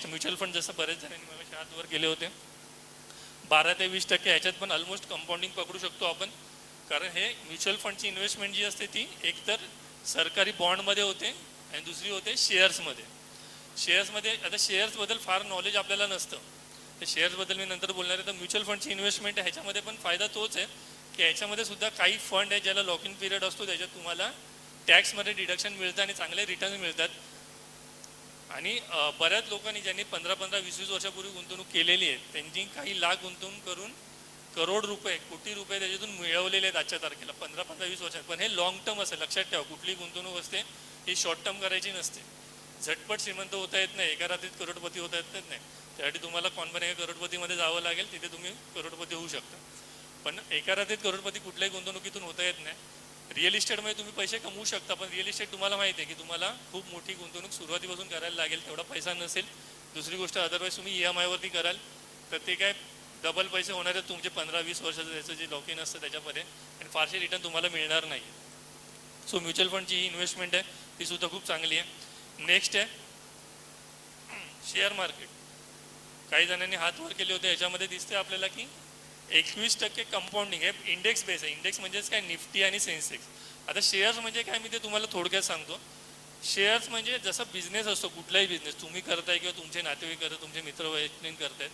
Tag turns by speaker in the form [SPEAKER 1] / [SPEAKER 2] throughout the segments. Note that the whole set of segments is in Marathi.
[SPEAKER 1] नेक्स्ट म्युच्युअल फंड जसं बरेच जणांनी मला हातवर केले होते. बारा ते वीस टक्के ह्याच्यात पण ऑलमोस्ट कंपाऊंडिंग पकडू शकतो आपण. कारण हे म्युच्युअल फंडची इन्व्हेस्टमेंट जी असते ती एकतर सरकारी बॉन्डमध्ये होते आणि दुसरी होते शेअर्समध्ये शेअर्समध्ये आता शेअर्सबद्दल फार नॉलेज आपल्याला नसतं. तर शेअर्सबद्दल मी नंतर बोलणार आहे. तर म्युच्युअल फंडची इन्व्हेस्टमेंट आहे ह्याच्यामध्ये पण फायदा तोच आहे की ह्याच्यामध्ये सुद्धा काही फंड आहे ज्याला लॉक इन पिरियड असतो त्याच्यात तुम्हाला टॅक्समध्ये डिडक्शन मिळतं आणि चांगले रिटर्न मिळतात. आणि बऱ्याच लोकांनी ज्यांनी पंधरा पंधरा वीस वीस वर्षापूर्वी गुंतवणूक केलेली आहे त्यांनी काही लाख गुंतवणूक करून करोड रुपये कोटी रुपये त्याच्यातून मिळवलेले आहेत आजच्या तारखेला पंधरा पंधरा वीस वर्षात. पण हे लॉंग टर्म असेल लक्षात ठेवा कुठली गुंतवणूक असते ही शॉर्ट टर्म करायची नसते. झटपट श्रीमंत होता येत नाही एका रात्रीत करोडपती होता येत नाही. त्यासाठी तुम्हाला कॉन्फरन्स करोडपतीमध्ये जावं लागेल तिथे तुम्ही करोडपती होऊ शकता. पण एका रात्रीत करोडपती कुठल्याही गुंतवणुकीतून होता येत नाही. रिअल इस्टेटमध्ये तुम्ही पैसे कमवू शकता पण रिअल इस्टेट तुम्हाला माहिती आहे की तुम्हाला खूप मोठी गुंतवणूक सुरुवातीपासून करायला लागेल तेवढा पैसा नसेल. दुसरी गोष्ट अदरवाईज तुम्ही ई एम आयवरती कराल. तर ते काय डबल पैसे होणार आहेत तुमचे पंधरा वीस वर्षाचं त्याचं जे लॉक इन असतं त्याच्यामध्ये. आणि फारसे रिटर्न तुम्हाला मिळणार नाही. सो म्युच्युअल फंडची ही इन्व्हेस्टमेंट आहे ती सुद्धा खूप चांगली आहे. नेक्स्ट आहे शेअर मार्केट काही जणांनी हात वर केले होते याच्यामध्ये दिसते आपल्याला की एकवीस टक्के कंपाऊंडिंग हे इंडेक्स बेस आहे. इंडेक्स म्हणजेच काय? निफ्टी आणि सेन्सेक्स. आता शेअर्स म्हणजे काय? मी ते तुम्हाला थोडक्यात सांगतो. शेअर्स म्हणजे जसं बिझनेस असतो कुठलाही बिझनेस तुम्ही करताय किंवा तुमचे नातेवाईक करतात तुमचे मित्र वैयक्तिक करतायत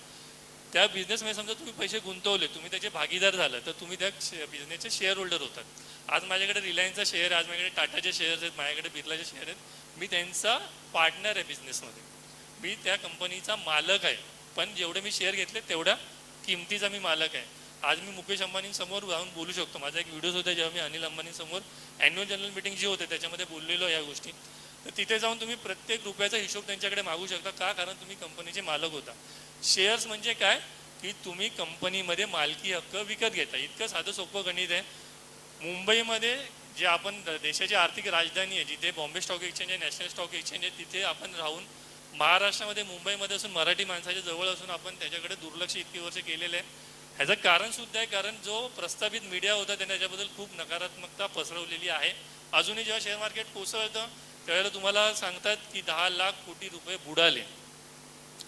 [SPEAKER 1] त्या बिझनेसमध्ये समजा तुम्ही पैसे गुंतवले तुम्ही त्याचे भागीदार झाला तर तुम्ही त्या बिझनेसचे शेअर होल्डर होतात. आज माझ्याकडे रिलायन्सचा शेअर आहे आज माझ्याकडे टाटाचे शेअर्स आहेत माझ्याकडे बिर्लाचे शेअर आहेत. मी त्यांचा पार्टनर आहे बिझनेसमध्ये मी त्या कंपनीचा मालक आहे. पण जेवढे मी शेअर घेतले तेवढ्या किमतीचा मी मालक आहे. आज मी मुकेश अंबानींसमोर जाऊन बोलू शकतो. माझा एक व्हिडिओ होता जेव्हा मी अनिल अंबानींसमोर अॅन्युअल जनरल मिटिंग जी होते त्याच्यामध्ये बोललेलो या गोष्टी. तर तिथे जाऊन तुम्ही प्रत्येक रुपयाचा हिशोब त्यांच्याकडे मागू शकता. का? कारण तुम्ही कंपनीचे मालक होता. शेअर्स म्हणजे काय? की तुम्ही कंपनीमध्ये मालकी हक्क विकत घेता. इतकं साधं सोपं गणित आहे. मुंबईमध्ये जे आपण देशाची आर्थिक राजधानी आहे जिथे बॉम्बे स्टॉक एक्सचेंज आहे नॅशनल स्टॉक एक्सचेंज आहे तिथे आपण राहून महाराष्ट्रामध्ये मुंबईमध्ये असून मराठी माणसाच्या जवळ असून आपण त्याच्याकडे दुर्लक्ष इतकी वर्ष केलेलं आहे. ह्याचं कारण सुद्धा आहे कारण जो प्रस्थापित मीडिया होता त्याने त्याच्याबद्दल खूप नकारात्मकता पसरवलेली आहे. अजूनही जेव्हा शेअर मार्केट कोसळतं त्यावेळेला तुम्हाला सांगतात की दहा लाख कोटी रुपये बुडाले.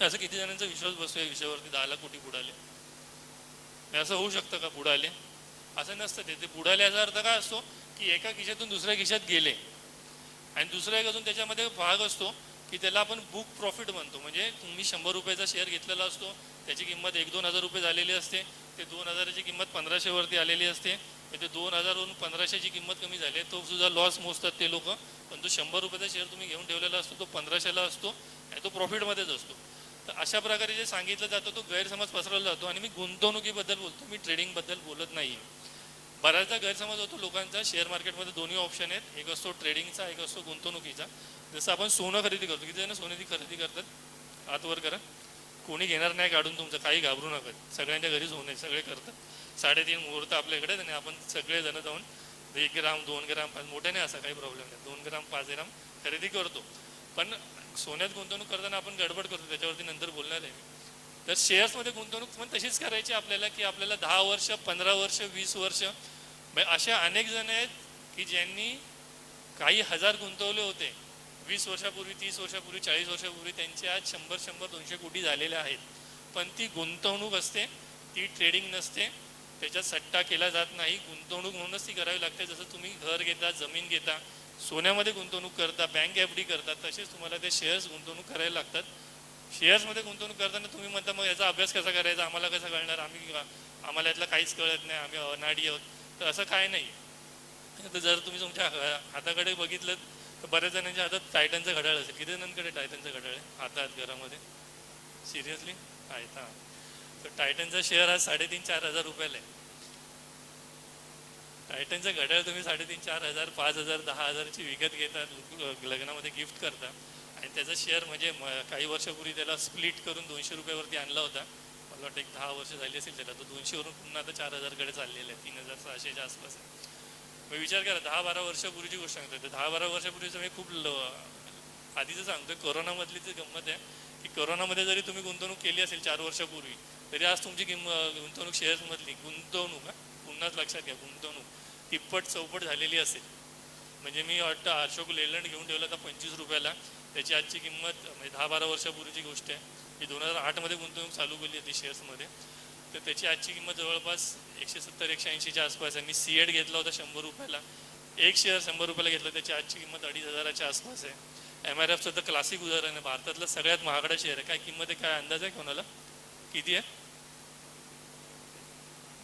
[SPEAKER 1] असं किती जणांचा विश्वास बसतो या विषयावरती दहा लाख कोटी बुडाले. हे असं होऊ शकतं का बुडाले? असं नसतं. ते ते बुडाले याचा अर्थ काय असतो की एका खिशातून दुसऱ्या खिशात गेले. आणि दुसरा एक अजून त्याच्यामध्ये भाग असतो की त्याला आपण बुक प्रॉफिट म्हणतो. म्हणजे तुम्ही शंभर रुपयाचा शेअर घेतलेला असतो त्याची किंमत एक दोन हजार रुपये झालेली असते ते दोन हजाराची किंमत पंधराशेवरती आलेली असते म्हणजे दोन हजारवरून पंधराशेची किंमत कमी झाली तो सुद्धा लॉस मोजतात ते लोक. पण तो शंभर रुपयाचा शेअर तुम्ही घेऊन ठेवलेला असतो तो पंधराशेला असतो आणि तो प्रॉफिटमध्येच असतो. तर अशा प्रकारे जे सांगितलं जातं तो गैरसमज पसरवला जातो. आणि मी गुंतवणुकीबद्दल बोलतो. मी ट्रेडिंगबद्दल बोलत नाही बऱ्याचदा गैरसमज होतो लोकांचा. शेअर मार्केटमध्ये दोन्ही ऑप्शन आहेत. एक असतो ट्रेडिंगचा एक असतो गुंतवणुकीचा. जसं आपण सोनं खरेदी करतो. किती जण सोन्याची खरेदी करतात? आतवर करा. कोणी घेणार नाही काढून तुमचं. काही घाबरू नका. सगळ्यांच्या घरी सोने सगळे करतात. साडेतीन मुहूर्त आपल्याकडे आणि आपण सगळेजण जाऊन एक ग्राम दोन ग्राम पाच मोठे नाही असा काही प्रॉब्लेम नाही. दोन ग्राम पाच ग्राम खरेदी करतो. पण सोन्यात गुंतवणूक करताना आपण गडबड करतो. त्याच्यावरती नंतर बोलणार आहे मी. तर शेअर्समध्ये गुंतवणूक पण तशीच करायची आपल्याला की आपल्याला दहा वर्ष पंधरा वर्ष वीस वर्ष. म्हणजे अशा असे अनेक जण आहेत की ज्यांनी काही हजार गुंतवले होते. वीस वर्षापूर्वी तीस वर्षापूर्वी चाळीस वर्षापूर्वी त्यांचे आज शंभर शंभर दोनशे कोटी झालेले आहेत. पण ती गुंतवणूक असते ती ट्रेडिंग नसते. त्याच्यात सट्टा केला जात नाही. गुंतवणूक म्हणूनच ती करावी लागते. जसं तुम्ही घर घेता जमीन घेता सोन्यामध्ये गुंतवणूक करता बँक एफ डी करता तसेच तुम्हाला ते शेअर्स गुंतवणूक करायला लागतात. शेअर्समध्ये गुंतवणूक करताना तुम्ही म्हणता मग याचा अभ्यास कसा करायचा? आम्हाला कसं कळणार? आम्ही आम्हाला यातलं काहीच कळत नाही. आम्ही अनाडी आहोत. तर असं काय नाही. तर जर तुम्ही तुमच्या हाताकडे बघितलं तर बऱ्याच जणांच्या हातात टायटनचं घड्याळ असेल. किती जणांकडे टायटनचं घड्याळ आहे? हातात घरामध्ये. सिरियसली आहेत हां. तर टायटनचा शेअर हा साडेतीन चार हजार रुपयाला आहे. टायटनचं घड्याळ तुम्ही साडेतीन चार हजार पाच हजार दहा हजारची विकत घेता लग्नामध्ये गिफ्ट करता. आणि त्याचा शेअर म्हणजे म- काही वर्षापूर्वी त्याला स्प्लिट करून दोनशे रुपयावरती आणला होता. मला वाटतं एक दहा वर्ष झाली असेल त्याला. तो दोनशेवरून पुन्हा आता चार हजारकडे चाललेला आहे. तीन हजार सहाशेच्या आसपास आहे. मग विचार करा दहा बारा वर्षापूर्वीची गोष्ट सांगतो तर दहा बारा वर्षापूर्वीचं मी खूप ल आधीचं सांगतो कोरोनामधली जी गंमत आहे की कोरोनामध्ये जरी तुम्ही गुंतवणूक केली असेल चार वर्षापूर्वी तरी आज तुमची किंम गुंतवणूक शेअर्समधली गुंतवणूक हा, पुन्हाच लक्षात घ्या गुंतवणूक. तिप्पट चौपट झालेली असेल. म्हणजे मी वाटतं अशोक लेलंड घेऊन ठेवला होता पंचवीस रुपयाला. त्याची आजची किंमत म्हणजे दहा बारा वर्षापूर्वीची गोष्ट आहे. मी दोन हजार आठमध्ये गुंतवणूक चालू केली होती शेअर्समध्ये तर त्याची आजची किंमत जवळपास एकशे सत्तर एकशे ऐंशीच्या आसपास आहे. मी सी एड घेतला होता शंभर रुपयाला. एक शेअर शंभर रुपयाला घेतलं त्याची आजची किंमत अडीच हजाराच्या आसपास आहे. एम आर एफचं तर क्लासिक उदाहरण आहे. भारतातलं सगळ्यात महागडा शेअर आहे. काय किंमत आहे काय अंदाज आहे कोणाला? किती आहे?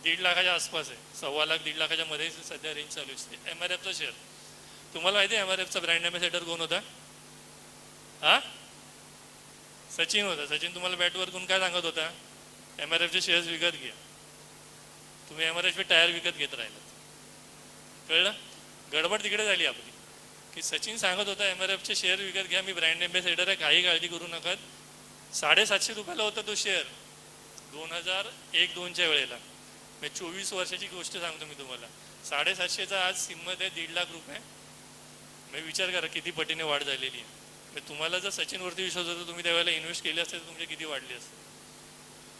[SPEAKER 1] दीड लाखाच्या आसपास आहे. सव्वा लाख दीड लाखाच्या मध्ये सध्या रेंज चालू असते एम आर एफचा शेअर तुम्हाला माहिती आहे एम आर एफचा ब्रँड अँबॅसेडर कोण होता? हा? सचिन होता. सचिन तुम्हाला बॅटवर कोण काय सांगत होता? एम आर एफचे शेअर्स विकत घ्या. तुम्ही एम आर एफचे टायर विकत घेत राहिलात. कळलं? गडबड तिकडे झाली आपली. की सचिन सांगत होता एम आर एफचे शेअर विकत घ्या. मी ब्रँड अँबॅसेडर आहे. काही काळजी करू नका. साडेसातशे रुपयाला होता तो शेअर दोन हजार एक दोनच्या वेळेला. मी चोवीस वर्षाची गोष्ट सांगतो मी तुम्हाला. साडेसातशेचा आज किंमत आहे दीड लाख रुपये. मी विचार करा किती पटीने वाढ झालेली आहे. तुम्हाला जर सचिनवरती विश्वास होता तुम्ही त्यावेळेला इन्व्हेस्ट केले असते तर तुमचे किती वाढले असते?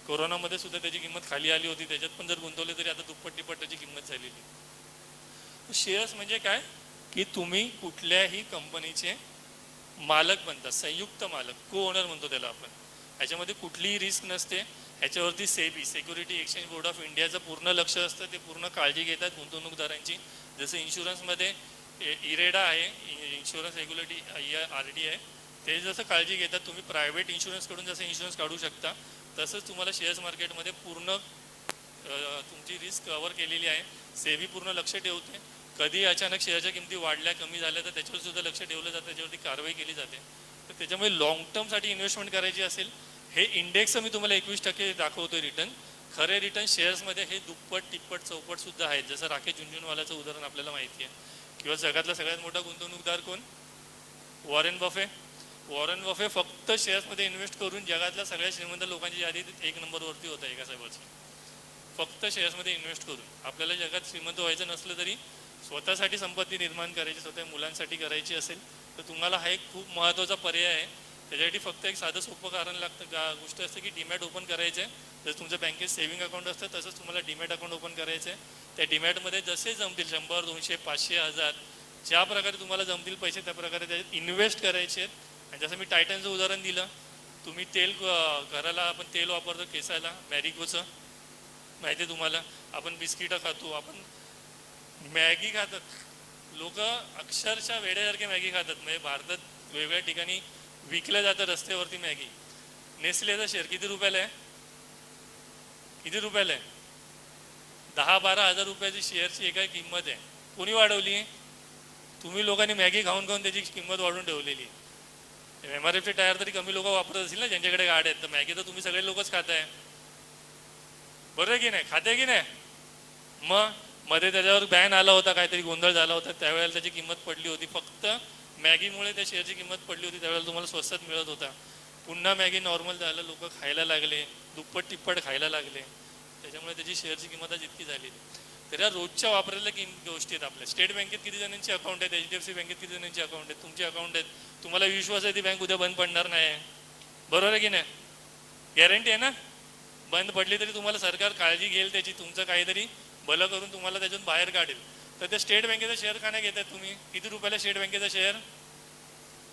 [SPEAKER 1] कोरोनामध्ये सुद्धा त्याची किंमत खाली आली होती त्याच्यात पण जर गुंतवले तरी आता दुप्पट तिप्पट त्याची किंमत झालेली शेअर्स म्हणजे काय? की तुम्ही कुठल्याही कंपनीचे मालक बनता संयुक्त मालक को ओनर म्हणतो त्याला आपण. ह्याच्यामध्ये कुठलीही रिस्क नसते. ह्याच्यावरती SEBI security exchange board of इंडियाचं पूर्ण लक्ष असतं ते पूर्ण काळजी घेतात गुंतवणूकदारांची. जसं इन्शुरन्समध्ये इरेडा आहे इन्शुरन्स रेग्युलेटरी आर डी आहे. ते जसं काळजी घेतात तुम्ही प्रायव्हेट इन्शुरन्सकडून जसं इन्शुरन्स काढू शकता तसंच तुम्हाला शेअर्स मार्केटमध्ये पूर्ण तुमची रिस्क कव्हर केलेली आहे. सेबी पूर्ण लक्ष ठेवते. कधी अचानक शेअरच्या किमती वाढल्या कमी झाल्या तर त्याच्यावर सुद्धा लक्ष ठेवलं जातं त्याच्यावरती कारवाई केली जाते. तर त्याच्यामुळे लॉंग टर्मसाठी इन्व्हेस्टमेंट करायची असेल हे इंडेक्स मी तुम्हाला एकवीस टक्के दाखवतोय रिटर्न खरे रिटर्न शेअर्समध्ये हे दुप्पट तिप्पट चौपट सुद्धा आहेत. जसं राकेश झुंझुनवालाचं उदाहरण आपल्याला माहिती आहे. किंवा जगातला सगळ्यात मोठा गुंतवणूकदार कोण? Warren Buffett. वॉरेन बफे फक्त शेअर्समध्ये इन्व्हेस्ट करून जगातल्या सगळ्या श्रीमंत लोकांची यादी एक नंबरवरती होता एका साहेबाची फक्त शेअर्समध्ये इन्व्हेस्ट करून. आपल्याला जगात श्रीमंत व्हायचं नसलं तरी स्वतःसाठी संपत्ती निर्माण करायची स्वतः मुलांसाठी करायची असेल तर तुम्हाला हा एक खूप महत्त्वाचा पर्याय आहे. त्याच्यासाठी फक्त एक साधं सोपं कारण लागतं का गोष्ट असते की डीमॅट ओपन करायचं आहे जसं तुमचं बँकेत सेव्हिंग अकाउंट असतं तसंच तुम्हाला डीमॅट अकाउंट ओपन करायचं आहे त्या डीमॅटमध्ये जसे जमतील शंभर दोनशे पाचशे हजार ज्या प्रकारे तुम्हाला जमतील पैसे त्या प्रकारे त्याच्यात इन्व्हेस्ट करायचे आहेत. आणि जसं मी टायटनचं उदाहरण दिलं तुम्ही तेल घराला आपण तेल वापरतो केसायला मॅरिकोचं. माहिती आहे तुम्हाला? आपण बिस्किटं खातो आपण मॅगी खातात. लोक अक्षरशः वेड्यासारखे मॅगी खातात. म्हणजे भारतात वेगवेगळ्या ठिकाणी विकलं जातं रस्त्यावरती मॅगी. नेसलेचा शेअर किती रुपयाला आहे? किती रुपयाला आहे? दहा बारा हजार रुपयाची शेअरची एका किंमत आहे. कोणी वाढवली तुम्ही लोकांनी मॅगी खाऊन खाऊन त्याची किंमत वाढवून ठेवलेली आहे. एम आर एफचे टायर तरी कमी लोक वापरत असतील ना ज्यांच्याकडे गाड्या आहेत. तर मॅगी तर तुम्ही सगळे लोकच खाताय. बरं आहे की नाही? खाते की नाही? मग मध्ये त्याच्यावर बॅन आला होता काहीतरी गोंधळ झाला होता. त्यावेळेला त्याची किंमत पडली होती. फक्त मॅगीमुळे त्या शेअरची किंमत पडली होती. त्यावेळेला तुम्हाला स्वस्तात मिळत होता. पुन्हा मॅगी नॉर्मल झालं लोक खायला लागले. दुप्पट तिप्पट खायला लागले. त्याच्यामुळे त्याची शेअरची किंमत आज इतकी झालेली तर रोजच्या वापरायला की गोष्टी आहेत आपल्या? स्टेट बँकेत किती जणांची अकाउंट आहेत? एच डी एफ सी बँकेत किती जणांची अकाउंट आहेत? तुमचे अकाउंट आहेत. तुम्हाला विश्वास आहे ती बँक उद्या बंद पडणार नाही? बरोबर आहे की नाही? गॅरंटी आहे ना? बंद पडली तरी तुम्हाला सरकार काळजी घेईल त्याची तुमचं काहीतरी भलं करून तुम्हाला त्याच्यातून बाहेर काढेल. तर त्या स्टेट बँकेचा शेअर का नाही घेतात तुम्ही? किती रुपयाला स्टेट बँकेचा शेअर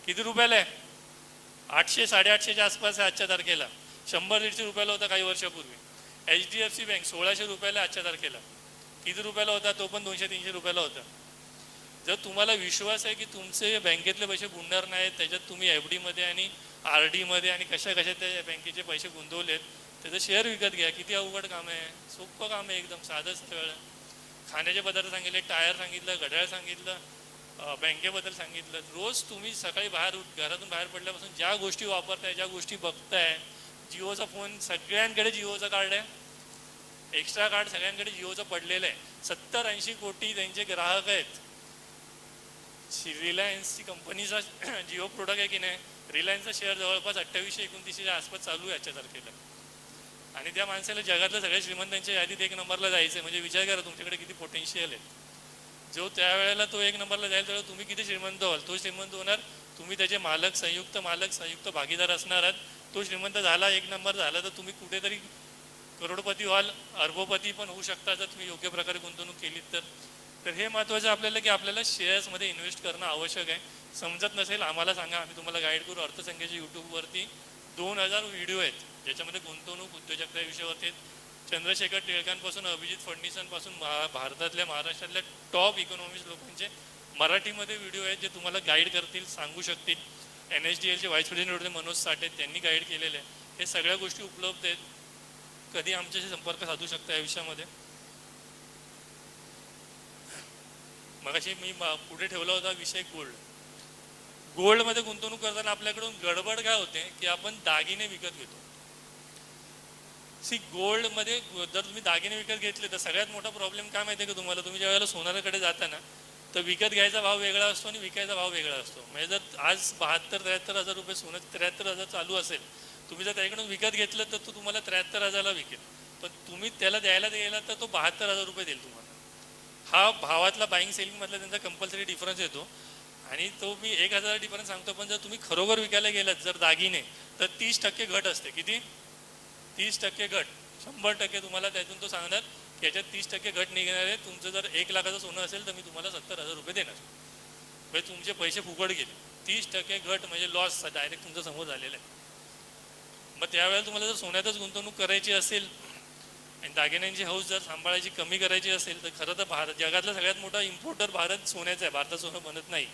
[SPEAKER 1] किती रुपयाला आहे? आठशे साडेआठशेच्या आसपास आहे आजच्या तारखेला. शंभर दीडशे रुपयाला होता काही वर्षापूर्वी. H D F C bank सोळाशे रुपयाला आजच्या तारखेला. किती रुपयाला होता? तो पण दोनशे तीनशे रुपयाला होता. जर तुम्हाला विश्वास आहे की तुमचे बँकेतले पैसे बुडणार नाहीत त्याच्यात तुम्ही एफ डीमध्ये आणि आर डीमध्ये आणि कशा कशा त्या बँकेचे पैसे गुंतवलेत त्याचं शेअर विकत घ्या. किती अवघड काम आहे. सोपं काम आहे एकदम साधं सरळ. खाण्याचे पदार्थ सांगितले टायर सांगितलं घड्याळ सांगितलं बँकेबद्दल सांगितलं. रोज तुम्ही सकाळी बाहेर उठ- घरातून बाहेर पडल्यापासून ज्या गोष्टी वापरताय ज्या गोष्टी बघताय जिओचा फोन सगळ्यांकडे जिओचा कार्ड आहे. एक्स्ट्रा कार्ड सगळ्यांकडे जिओचं पडलेलं आहे. सत्तर ऐंशी कोटी त्यांचे ग्राहक आहेत. रिलायन्सची कंपनीचा जिओ प्रोडक्ट आहे की नाही? रिलायन्सचा शेअर जवळपास अठ्ठावीसशे एकोणतीसशेच्या आसपास चालू आहे आजच्या तारखेला. आणि त्या माणसाला जगातल्या सगळ्या श्रीमंतांच्या यादीत एक नंबरला जायचं आहे. म्हणजे विचार करा तुमच्याकडे किती पोटेन्शियल आहे जो त्यावेळेला तो एक नंबरला जाईल तर तुम्ही किती श्रीमंत व्हाल? तो श्रीमंत होणार. तुम्ही त्याचे मालक संयुक्त मालक संयुक्त भागीदार असणार आहात. तो श्रीमंत झाला एक नंबर झाला तर तुम्ही कुठेतरी करोडपती व्हाल अर्बोपती पण होऊ शकता जर तुम्ही योग्य प्रकारे गुंतवणूक केलीत तर. तर हे महत्त्वाचं आपल्याला की आपल्याला शेअर्समध्ये इन्व्हेस्ट करणं आवश्यक आहे. समजत नसेल आम्हाला सांगा आम्ही तुम्हाला गाईड करू. अर्थसंख्येच्या यूट्यूबवरती दोन हजार व्हिडिओ आहेत ज्याच्यामध्ये गुंतवणूक उद्योजकता विषयावरती आहेत. चंद्रशेखर टिळकांपासून अभिजित फडणवीसांपासून महा भारतातल्या महाराष्ट्रातल्या टॉप इकॉनॉमिस्ट लोकांचे मराठीमध्ये व्हिडिओ आहेत जे तुम्हाला गाईड करतील सांगू शकतील. एन एस डी एलचे व्हाईस प्रेसिडेंट होते मनोज साठे त्यांनी गाईड केलेले. आहे हे सगळ्या गोष्टी उपलब्ध आहेत. कधी आमच्याशी संपर्क साधू शकता या विषयामध्ये? मगाशी मी पुढे ठेवला होता विषय गोल्ड गोल्डमध्ये गुंतवणूक करताना आपल्याकडून गडबड काय होते की आपण दागिने विकत घेतो. सी गोल्डमध्ये जर तुम्ही दागिने विकत घेतले तर सगळ्यात मोठा प्रॉब्लेम काय माहिती आहे का तुम्हाला? तुम्ही ज्यावेळेला सोनाराकडे जाता ना तर विकत घ्यायचा भाव वेगळा असतो आणि विकायचा भाव वेगळा असतो. म्हणजे जर आज बहात्तर त्र्याहत्तर हजार रुपये सोनं त्र्याहत्तर हजार चालू असेल तुम्ही जर त्याच्याकडून विकत घेतलं तर तो तुम्हाला त्र्याहत्तर हजारला विकेल. पण तुम्ही त्याला द्यायला गेला तर तो बहात्तर हजार रुपये देईल तुम्हाला. हा भावातला बाईंग सेलिंगमधला त्यांचा कंपल्सरी डिफरन्स येतो. आणि तो मी एक हजार डिफरन्स सांगतो पण जर तुम्ही खरोखर विकायला गेलात जर दागिने तर तीस टक्के घट असते. किती? तीस टक्के घट. शंभर टक्के तुम्हाला त्यातून तो सांगणार त्याच्यात याच्यात तीस टक्के घट निघणार आहे. तुमचं जर एक लाखाचं सोनं असेल तर मी तुम्हाला सत्तर हजार रुपये देणार. म्हणजे तुमचे पैसे फुकट गेले. तीस टक्के घट म्हणजे लॉस डायरेक्ट तुमच्यासमोर झालेला आहे. मग त्यावेळेला तुम्हाला जर सोन्यातच गुंतवणूक करायची असेल आणि दागिन्यांची हौस जर सांभाळायची कमी करायची असेल तर खरं तर भारत जगातला सगळ्यात मोठा इम्पोर्टर भारत सोन्याचा आहे. भारतात सोनं बनत नाही.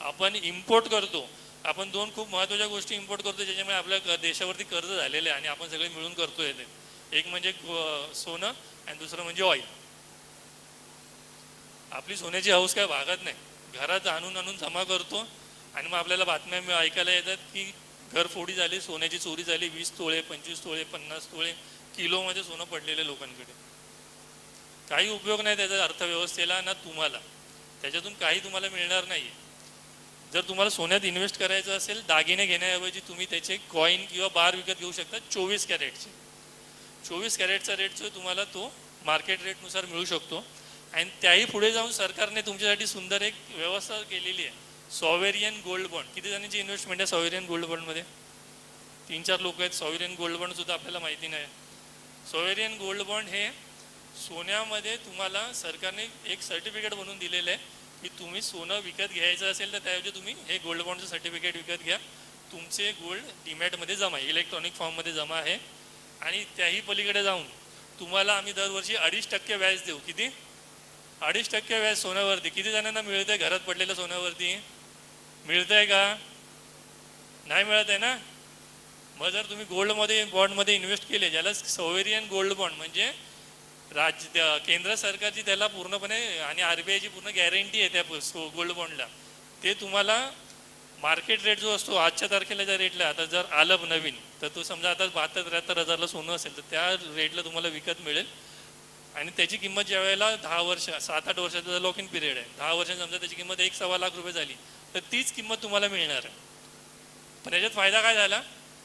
[SPEAKER 1] आपण इम्पोर्ट करतो. आपण दोन खूप महत्त्वाच्या गोष्टी इम्पोर्ट करतो ज्याच्यामुळे आपल्या देशावरती कर्ज झालेले आहे आणि आपण सगळे मिळून करतोय ते. एक म्हणजे सोनं आणि दुसरं म्हणजे ऑइल आपली सोन्याची हौस काय भागत नाही. घरात आणून आणून जमा करतो आणि मग आपल्याला बातम्या मी ऐकायला येतात की घरफोडी झाली सोन्याची चोरी झाली वीस तोळे पंचवीस तोळे पन्नास तोळे किलोमध्ये सोनं पडलेले लोकांकडे. काही उपयोग नाही त्याचा अर्थव्यवस्थेला ना तुम्हाला. त्याच्यातून काही तुम्हाला मिळणार नाही जर तुम्हाला सोन्यात इन्व्हेस्ट करायचं असेल दागिने घेण्याऐवजी तुम्ही त्याचे कॉईन किंवा बार विकत घेऊ शकता चोवीस कॅरेटचे. चोवीस कॅरेटचा रेट जो तुम्हाला तो मार्केट रेटनुसार मिळू शकतो. आणि त्याही पुढे जाऊन सरकारने तुमच्यासाठी सुंदर एक व्यवस्था केलेली आहे. सॉवेरियन गोल्ड बॉन्ड किती जणांची इन्व्हेस्टमेंट आहे सॉवेरियन गोल्ड बॉन्डमध्ये तीन चार लोक आहेत. सॉवेरियन गोल्ड बॉन्ड सुद्धा आपल्याला माहिती नाही. सॉवेरियन गोल्ड बॉन्ड हे सोन्यामध्ये तुम्हाला सरकारने एक सर्टिफिकेट बनवून दिलेलं आहे की तुम्ही सोनं विकत घ्यायचं असेल तर त्याऐवजी तुम्ही हे गोल्ड बॉन्डचं सर्टिफिकेट विकत घ्या. तुमचे गोल्ड डीमॅटमध्ये जमा आहे. इलेक्ट्रॉनिक फॉर्ममध्ये जमा आहे. आणि त्याही पलीकडे जाऊन तुम्हाला आम्ही दरवर्षी अडीच टक्के व्याज देऊ. किती? अडीच टक्के व्याज सोन्यावरती. किती जणांना मिळतंय? घरात पडलेल्या सोन्यावरती. मिळतंय का? नाही मिळत आहे ना? मग जर तुम्ही गोल्डमध्ये बॉन्डमध्ये इन्व्हेस्ट केले ज्याला सोवेरियन गोल्ड बॉन्ड म्हणजे राज्य त्या- केंद्र सरकारची त्याला पूर्णपणे आणि आर बी आयची पूर्ण गॅरंटी आहे त्या गोल्ड बॉन्डला ते तुम्हाला मार्केट रेट जो असतो आजच्या तारखेला ज्या रेटला आता जर आलं नवीन तर तो समजा आता बहात्तर त्र्याहत्तर हजारला सोनं असेल तर त्या रेटला तुम्हाला विकत मिळेल. आणि त्याची किंमत ज्या वेळेला दहा वर्ष सात आठ वर्षाचा लॉक इन पिरियड आहे दहा वर्ष समजा त्याची किंमत एक सव्वा लाख रुपये झाली तर तीच किंमत तुम्हाला मिळणार. आहे पण याच्यात फायदा काय झाला?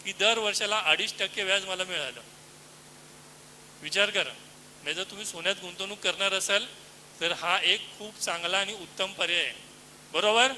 [SPEAKER 1] की दर वर्षाला अडीच टक्के व्याज मला मिळालं. विचार करा. म्हणजे जर तुम्ही सोन्यात गुंतवणूक करणार असाल तर हा एक खूप चांगला आणि उत्तम पर्याय आहे. बरोबर?